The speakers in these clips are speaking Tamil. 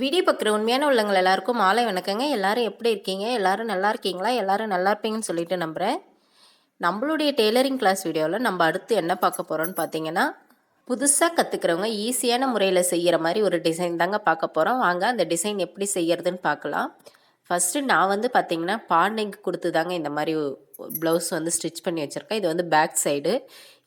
வீடியோ பார்க்குற உண்மையான உள்ளவங்க எல்லாருக்கும் மாலை வணக்கங்க. எல்லாரும் எப்படி இருக்கீங்க? எல்லாரும் நல்லா இருக்கீங்களா? எல்லாரும் நல்லா இருப்பீங்கன்னு சொல்லிட்டு நம்புகிறேன் நம்மளுடைய டெய்லரிங் கிளாஸ் வீடியோவில் நம்ம அடுத்து என்ன பார்க்க போகிறோம்னு பார்த்தீங்கன்னா புதுசாக கற்றுக்கிறவங்க ஈஸியான முறையில் செய்கிற மாதிரி ஒரு டிசைன் தாங்க பார்க்க போகிறோம் வாங்க அந்த டிசைன் எப்படி செய்கிறதுன்னு பார்க்கலாம். ஃபஸ்ட்டு நான் வந்து பார்த்தீங்கன்னா பாண்டிங்க்கு கொடுத்து தாங்க இந்த மாதிரி ப்ளவுஸ் வந்து ஸ்டிச் பண்ணி வச்சுருக்கேன். இது வந்து பேக் சைடு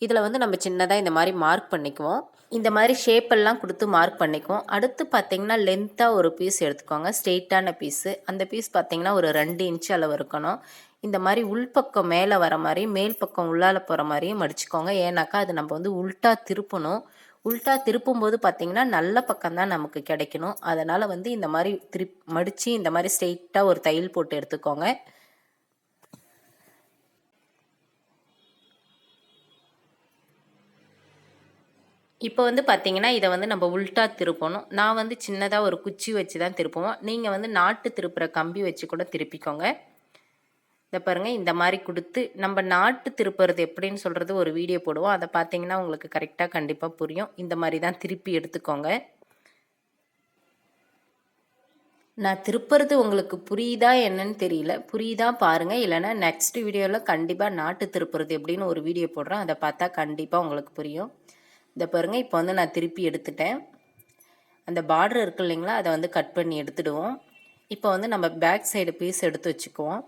இதில் வந்து நம்ம சின்னதாக இந்த மாதிரி மார்க் பண்ணிக்குவோம். இந்த மாதிரி ஷேப்பெல்லாம் கொடுத்து மார்க் பண்ணிக்குவோம். அடுத்து பார்த்தீங்கன்னா லென்த்தாக ஒரு பீஸ் எடுத்துக்கோங்க. ஸ்ட்ரெயிட்டான பீஸு அந்த பீஸ் பார்த்தீங்கன்னா ஒரு ரெண்டு இன்ச் அளவு இருக்கணும். இந்த மாதிரி உள்பக்கம் மேலே வர மாதிரி மேல் பக்கம் உள்ளால போகிற மாதிரியும் மடிச்சுக்கோங்க. ஏன்னாக்கா அது நம்ம வந்து உல்ட்டா திருப்பணும். உல்ட்டா திருப்பும் போது பார்த்தீங்கன்னா நல்ல பக்கம் தான் நமக்கு கிடைக்கணும். அதனால் வந்து இந்த மாதிரி திருப் மடித்து இந்த மாதிரி ஸ்ட்ரெயிட்டாக ஒரு தையல் போட்டு எடுத்துக்கோங்க. இப்போ வந்து பார்த்தீங்கன்னா இதை வந்து நம்ம உல்ட்டா திருப்பணும். நான் வந்து சின்னதாக ஒரு குச்சி வச்சு தான் திருப்புவோம். நீங்கள் வந்து நாட்டு திருப்புற கம்பி வச்சு கூட திருப்பிக்கோங்க. இதை பாருங்கள் இந்த மாதிரி கொடுத்து நம்ம நாட்டு திருப்புறது எப்படின்னு சொல்கிறது ஒரு வீடியோ போடுவோம். அதை பார்த்தீங்கன்னா உங்களுக்கு கரெக்டாக கண்டிப்பாக புரியும். இந்த மாதிரி தான் திருப்பி எடுத்துக்கோங்க. நான் திருப்புறது உங்களுக்கு புரியுதா என்னன்னு தெரியல. புரியுதா பாருங்கள் இல்லைன்னா நெக்ஸ்ட் வீடியோவில் கண்டிப்பாக நாட்டு திருப்புறது எப்படின்னு ஒரு வீடியோ போடுறேன். அதை பார்த்தா கண்டிப்பாக உங்களுக்கு புரியும். இதை பாருங்கள் இப்போ வந்து நான் திருப்பி எடுத்துட்டேன். அந்த பார்டர் இருக்கு இல்லைங்களா அதை வந்து கட் பண்ணி எடுத்துடுவோம். இப்போ வந்து நம்ம பேக் சைடு பீஸ் எடுத்து வச்சுக்குவோம்.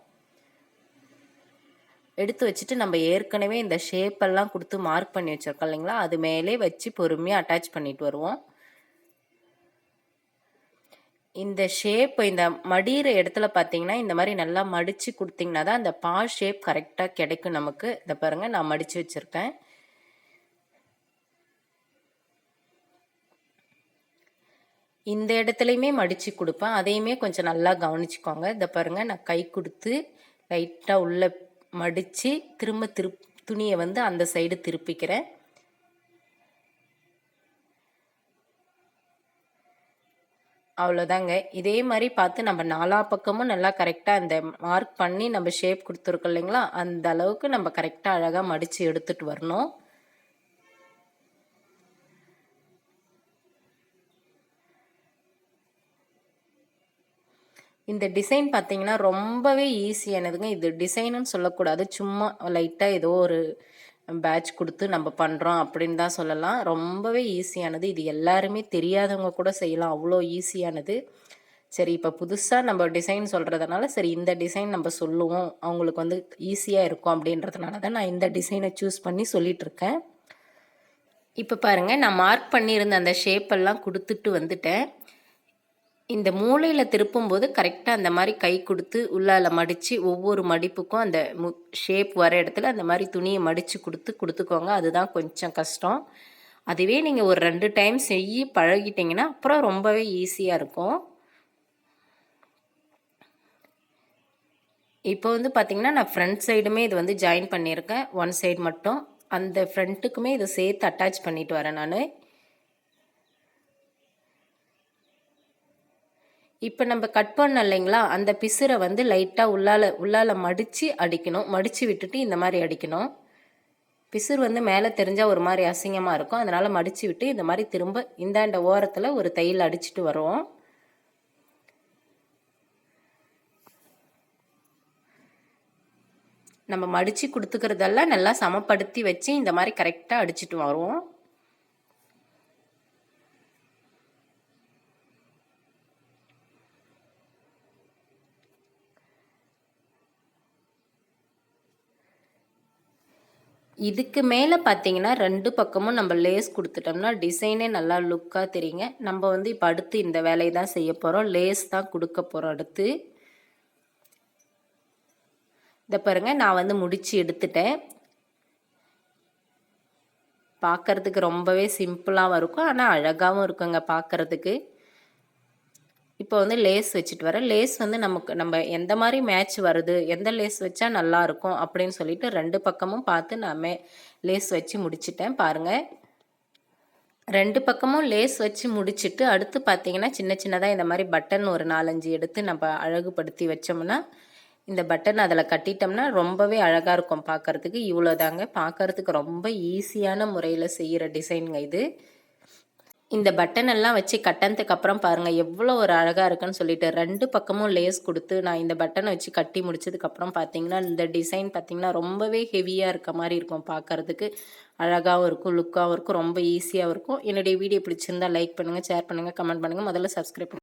எடுத்து வச்சுட்டு நம்ம ஏற்கனவே இந்த ஷேப்பெல்லாம் கொடுத்து மார்க் பண்ணி வச்சுருக்கோம் இல்லைங்களா? அது மேலே வச்சு பொறுமையாக அட்டாச் பண்ணிட்டு வருவோம். இந்த ஷேப் இந்த மடிகிற இடத்துல பார்த்தீங்கன்னா இந்த மாதிரி நல்லா மடித்து கொடுத்தீங்கன்னா தான் அந்த பா ஷேப் கரெக்டாக கிடைக்கும் நமக்கு. இதை பாருங்கள் நான் மடித்து வச்சுருக்கேன். இந்த இடத்துலையுமே மடித்து கொடுப்பேன். அதையுமே கொஞ்சம் நல்லா கவனிச்சுக்கோங்க. இதை பாருங்கள் நான் கை கொடுத்து லைட்டாக உள்ளே மடித்து திரும்ப திரு துணியை வந்து அந்த சைடு திருப்பிக்கிறேன். அவ்வளோதாங்க. இதே மாதிரி பார்த்து நம்ம நாலா பக்கமும் நல்லா கரெக்டாக அந்த மார்க் பண்ணி நம்ம ஷேப் கொடுத்துருக்கோம் இல்லைங்களா? அந்த அளவுக்கு நம்ம கரெக்டாக அழகாக மடித்து எடுத்துகிட்டு வரணும். இந்த டிசைன் பார்த்தீங்கன்னா ரொம்பவே ஈஸியானதுங்க இது டிசைனுன்னு சொல்லக்கூடாது. சும்மா லைட்டாக ஏதோ ஒரு பேட்ச் கொடுத்து நம்ம பண்ணுறோம் அப்படின்னு தான் சொல்லலாம். ரொம்பவே ஈஸியானது இது எல்லாருமே தெரியாதவங்க கூட செய்யலாம். அவ்வளோ ஈஸியானது சரி இப்போ புதுசாக நம்ம டிசைன் சொல்கிறதுனால சரி இந்த டிசைன் நம்ம சொல்லுவோம். அவங்களுக்கு வந்து ஈஸியாக இருக்கும் அப்படின்றதுனால தான் நான் இந்த டிசைனை சூஸ் பண்ணி சொல்லிகிட்ருக்கேன் இப்போ பாருங்கள் நான் மார்க் பண்ணியிருந்த அந்த ஷேப்பெல்லாம் கொடுத்துட்டு வந்துட்டேன். இந்த மூளையில் திருப்பும்போது கரெக்டாக அந்த மாதிரி கை கொடுத்து உள்ளால் மடித்து ஒவ்வொரு மடிப்புக்கும் அந்த மு ஷேப் வர இடத்துல அந்த மாதிரி துணியை மடித்து கொடுத்து கொடுத்துக்கோங்க. அதுதான் கொஞ்சம் கஷ்டம். அதுவே நீங்கள் ஒரு ரெண்டு டைம் செய்ய பழகிட்டிங்கன்னா அப்புறம் ரொம்பவே ஈஸியாக இருக்கும். இப்போ வந்து பார்த்திங்கன்னா நான் ஃப்ரண்ட் சைடுமே இது வந்து ஜாயின் பண்ணியிருக்கேன். ஒன் சைடு மட்டும். அந்த ஃப்ரண்ட்டுக்குமே இதை சேர்த்து அட்டாச் பண்ணிட்டு வரேன் நான். இப்போ நம்ம கட் பண்ண இல்லைங்களா? அந்த பிசுரை வந்து லைட்டாக உள்ளால உள்ளால மடித்து அடிக்கணும். மடித்து விட்டுட்டு இந்த மாதிரி அடிக்கணும். பிசுறு வந்து மேலே தெரிஞ்சால் ஒரு மாதிரி அசிங்கமாக இருக்கும். அதனால் மடித்து விட்டு இந்த மாதிரி திரும்ப இந்தாண்ட ஓரத்தில் ஒரு தையல் அடிச்சுட்டு வருவோம் நம்ம மடித்து கொடுத்துக்கிறதெல்லாம் நல்லா சமப்படுத்தி வச்சு இந்த மாதிரி கரெக்டாக அடிச்சுட்டு வருவோம் இதுக்கு மேலே பார்த்தீங்கன்னா ரெண்டு பக்கமும் நம்ம லேஸ் கொடுத்துட்டோம்னா டிசைனே நல்லா லுக்காக தெரியுங்க. நம்ம வந்து இப்போ அடுத்து இந்த வேலையை தான் செய்ய போகிறோம் லேஸ் தான் கொடுக்க போகிறோம் அடுத்து. இதை பாருங்கள் நான் வந்து முடித்து எடுத்துட்டேன். பார்க்குறதுக்கு ரொம்பவே சிம்பிளாகவும் இருக்கும். ஆனால் அழகாகவும் இருக்குங்க பார்க்குறதுக்கு இப்போ வந்து லேஸ் வச்சுட்டு வரேன் லேஸ் வந்து நமக்கு நம்ம எந்த மாதிரி மேட்ச் வருது எந்த லேஸ் வச்சா நல்லா இருக்கும் அப்படின்னு சொல்லிட்டு ரெண்டு பக்கமும் பார்த்து நான் மே லேஸ் வச்சு முடிச்சிட்டேன். பாருங்கள் ரெண்டு பக்கமும் லேஸ் வச்சு முடிச்சுட்டு அடுத்து பார்த்தீங்கன்னா சின்ன சின்னதாக இந்த மாதிரி பட்டன் ஒரு நாலஞ்சு எடுத்து நம்ம அழகுபடுத்தி வச்சோம்னா இந்த பட்டன் அதில் கட்டிட்டோம்னா ரொம்பவே அழகாக இருக்கும் பார்க்குறதுக்கு. இவ்வளோதாங்க பார்க்குறதுக்கு ரொம்ப ஈஸியான முறையில் செய்கிற டிசைனுங்க இது. இந்த பட்டன் எல்லாம் வச்சு கட்டினதுக்கு அப்புறம் பாருங்கள் எவ்வளோ ஒரு அழகாக இருக்குன்னு சொல்லிட்டு ரெண்டு பக்கமும் லேஸ் கொடுத்து நான் இந்த பட்டனை வச்சு கட்டி முடிச்சதுக்கப்புறம் பார்த்தீங்கன்னா இந்த டிசைன் பார்த்தீங்கன்னா ரொம்பவே ஹெவியாக இருக்க மாதிரி இருக்கும் பார்க்கறதுக்கு அழகாகவும் இருக்கும் லுக்காகவும் இருக்கும் ரொம்ப ஈஸியாகவும் இருக்கும். என்னுடைய வீடியோ பிடிச்சிருந்தா லைக் பண்ணுங்கள் ஷேர் பண்ணுங்கள் கமெண்ட் பண்ணுங்கள் முதல்ல சப்ஸ்கிரைப் பண்ணுங்கள்